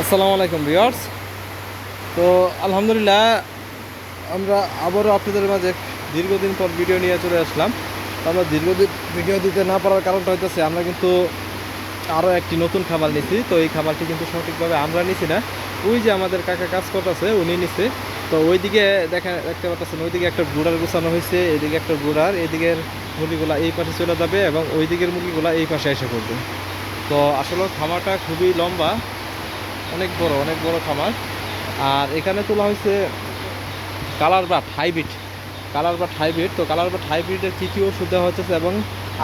আসসালামু আলাইকুম ভিউয়ার্স। তো আলহামদুলিল্লাহ, আমরা আবারও আপনাদের মাঝে দীর্ঘদিন পর ভিডিও নিয়ে চলে আসলাম। আমরা দীর্ঘদিন ভিডিও দিতে না পারার কারণটা হইতেছে, আমরা কিন্তু আরও একটি নতুন খাবার নিছি। তো এই খাবারটি কিন্তু সঠিকভাবে আমরা নিছি না। ওই যে আমাদের কাকা কাজ করতেছে, উনি নিছে। তো ওইদিকে দেখা, দেখতে পাচ্ছেন ওইদিকে একটা গুড়ার গুছানো হয়েছে এদিকে একটা গুড়ার, এদিকের মুরগিগুলা এই পাশে চলে যাবে এবং ওই দিকের মুরগিগুলা এই পাশে এসে পড়বে। তো আসলে খামারটা খুবই লম্বা অনেক বড় অনেক বড় খামার। আর এখানে তোলা হয়েছে colour but hybrid. Colour but hybrid. তো কালার বাট হাইব্রিডের কী কী ওষুধ দেওয়া হচ্ছে এবং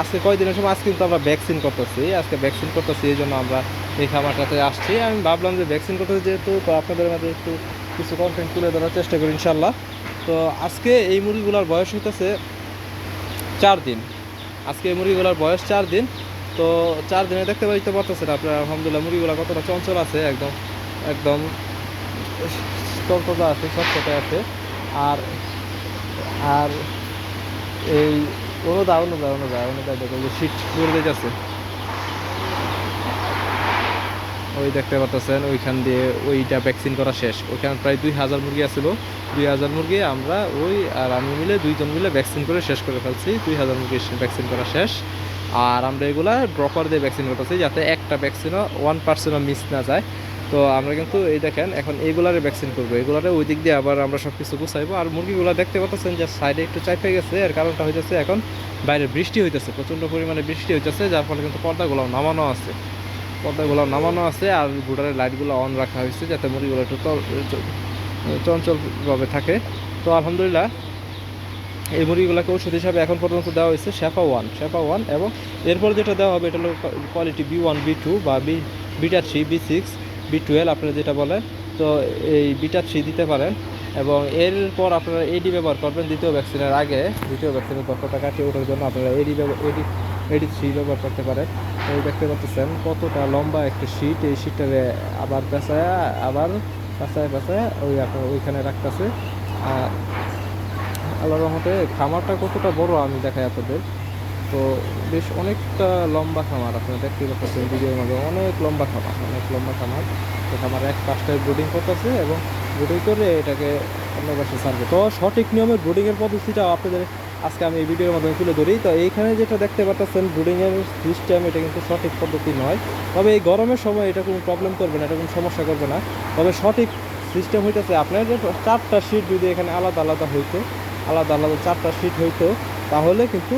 আজকে কয়দিনের সময় আজকে কিন্তু আমরা ভ্যাকসিন করতেছি। আজকে ভ্যাকসিন করতেছি, এই জন্য আমরা এই খামারটাতে আসছি। আমি ভাবলাম যে ভ্যাকসিন করতেছি যেহেতু, তো আপনাদের মাঝে একটু কিছু কন্টেন্ট তুলে ধরার চেষ্টা করি ইনশাল্লাহ তো আজকে এই মুরগিগুলোর বয়স হইতেছে চার দিন। আজকে এই মুরগিগুলোর বয়স চার দিন। তো চার দিনে দেখতে পাইতে পারতেছেন আপনার, আলহামদুলিল্লাহ, মুরগিগুলো কতটা চঞ্চল আছে, একদম একদম তরতজা আছে সচতে আছে। আর আর এই, অনুদা অনুদা অনুদা অনুদা দেখো যে শীত দূরে দিতেছে। ওই দেখতে পাচ্ছেন ওইখান দিয়ে ওইটা ভ্যাকসিন করা শেষ। ওইখানে প্রায় দুই হাজার মুরগি আছিল। দুই হাজার মুরগি আমরা ওই আর আমি মিলে দুইজন মিলে ভ্যাকসিন করে শেষ করে ফেলছি। দুই হাজার মুরগি ভ্যাকসিন করা শেষ। আর আমরা এগুলা ড্রপার দিয়ে ভ্যাকসিন করতেছি যাতে একটা ভ্যাকসিনও ওয়ান পার্সেন্টও মিস না যায়। তো আমরা কিন্তু এই দেখেন, এখন এগুলারে ভ্যাকসিন করব। এগুলারে ওই দিক দিয়ে আবার আমরা সব কিছু গুছাইবো। আর মুরগিগুলো দেখতে পাচ্ছেন যে সাইডে একটু চাইপে গেছে। এর কারণটা হইতেছে এখন বাইরে বৃষ্টি হইতেছে, প্রচণ্ড পরিমাণে বৃষ্টি হইতেছে, যার ফলে কিন্তু পর্দাগুলো নামানো আছে। পর্দাগুলো নামানো আছে আর গুডারের লাইটগুলো অন রাখা হয়েছে যাতে মুরগিগুলো একটু চঞ্চলভাবে থাকে। তো আলহামদুলিল্লাহ এই মুরগিগুলোকে ওষুধ হিসাবে এখন পর্যন্ত দেওয়া হয়েছে শেফা ওয়ান শেফা ওয়ান এবং এরপর যেটা দেওয়া হবে এটা হলো quality B one B two বা B beta three B six B twelve আপনারা যেটা বলেন। তো এই বিটা থ্রি দিতে পারেন এবং এরপর আপনারা এডি ব্যবহার করবেন দ্বিতীয় ভ্যাকসিনের আগে। দ্বিতীয় ভ্যাকসিনের তথ্যটা কাটিয়ে ওঠার জন্য আপনারা এডি এডি এডি থ্রি ব্যবহার করতে পারেন। এই দেখতে পাচ্ছেন কতটা লম্বা একটা শীট এই শীটটারে আবার পেঁচায় আবার পেঁচায় পেঁচায় ওই আপনার ওইখানে রাখতেছে। আর আল্লাহর রহমতে খামারটা কতটা বড় আমি দেখাই আপনাদের। তো বেশ অনেকটা লম্বা খামার, আপনারা দেখতে পাচ্ছেন ভিডিওর মধ্যে অনেক লম্বা খামার, অনেক লম্বা খামার। তো খামার এক পাশটায় ব্রুডিং করতেছে এবং ব্রুডিং করে এটাকে অন্য পাশে ছাড়বে তো সঠিক নিয়মের ব্রুডিংয়ের পদ্ধতিটা আপনাদের আজকে আমি এই ভিডিওর মাধ্যমে তুলে ধরি। তো এইখানে যেটা দেখতে পাচ্ছেন ব্রুডিংয়ের সিস্টেম এটা কিন্তু সঠিক পদ্ধতি নয়। তবে এই গরমের সময় এটা কোনো প্রবলেম করবে না, এটা কোনো সমস্যা করবে না। তবে সঠিক সিস্টেম হইতেছে আপনার যে চারটা সিট যদি এখানে আলাদা আলাদা হইতো আলাদা আলাদা চারটা সিট হইতো, তাহলে কিন্তু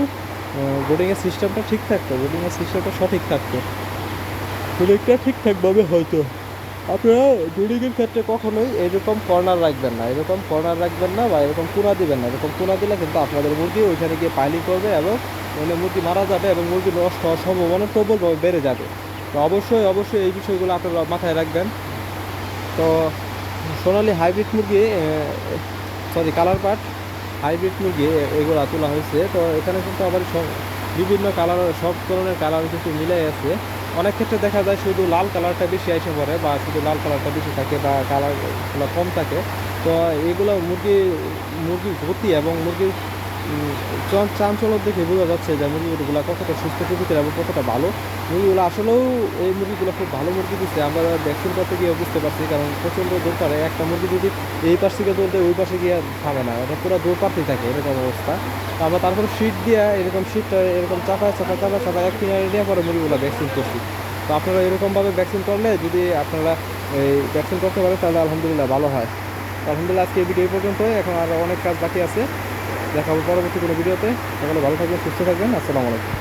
বোর্ডিংয়ের সিস্টেমটা ঠিক থাকতো বোর্ডিংয়ের সিস্টেমটা সঠিক থাকতো। বোর্ডিংটা ঠিকঠাকভাবে হয়তো আপনারা বোর্ডিংয়ের ক্ষেত্রে কখনোই এরকম কর্নার রাখবেন না, এরকম কর্নার রাখবেন না বা এরকম কোনা দিবেন না। এরকম কোনা দিলে কিন্তু আপনাদের মুরগি ওইখানে গিয়ে পাইলিং করবে এবং ওখানে মুরগি মারা যাবে এবং মুরগি নষ্ট হওয়ার সম্ভাবনা প্রবলভাবে বেড়ে যাবে। তো অবশ্যই অবশ্যই এই বিষয়গুলো আপনারা মাথায় রাখবেন। তো সোনালি হাইব্রিড মুরগি সরি কালার পাট হাইব্রিড মুরগি এগুলো তোলা হয়েছে। তো এখানে কিন্তু আবার সব- বিভিন্ন কালার সব ধরনের কালার কিন্তু মিলে আছে। অনেক ক্ষেত্রে দেখা যায় শুধু লাল কালারটা বেশি এসে পড়ে বা শুধু লাল কালারটা বেশি থাকে বা কালারগুলো কম থাকে। তো এগুলো মুরগি, মুরগির গতি এবং মুরগির উম, চঞ্চ- চাঞ্চল্য দেখে বোঝা যাচ্ছে যে মুরগিগুলো কতটা সুস্থ প্রকৃতির এবং কতটা ভালো। মুরগিগুলো আসলেও এই মুরগিগুলো খুব ভালো মুরগি দিচ্ছে আমরা ভ্যাকসিন করতে গিয়ে বুঝতে পারছি কারণ প্রচণ্ড দৌড় একটা মুরগি যদি এই পাশ থেকে দৌড় দেয় ওই পাশে গিয়ে থামে না এটা পুরো দৌড় পাতেই থাকে এরকম অবস্থা। আমরা তারপরে শীট দিয়ে এরকম শীটটা এরকম চাপায় চাপা চাপা চাপা এক কিনারে দিয়ে পরে মুরগিগুলো ভ্যাকসিন করছি। তো আপনারা এরকমভাবে ভ্যাকসিন করলে যদি আপনারা এই ভ্যাকসিন করতে পারেন তাহলে আলহামদুলিল্লাহ ভালো হয়। আলহামদুলিল্লাহ আজকে এই ভিডিও পর্যন্ত এখন আর অনেক কাজ বাকি আছে। দেখাবো পরবর্তী কোনো ভিডিওতে। তাহলে ভালো থাকবেন সুস্থ থাকবেন। আসসালামু আলাইকুম।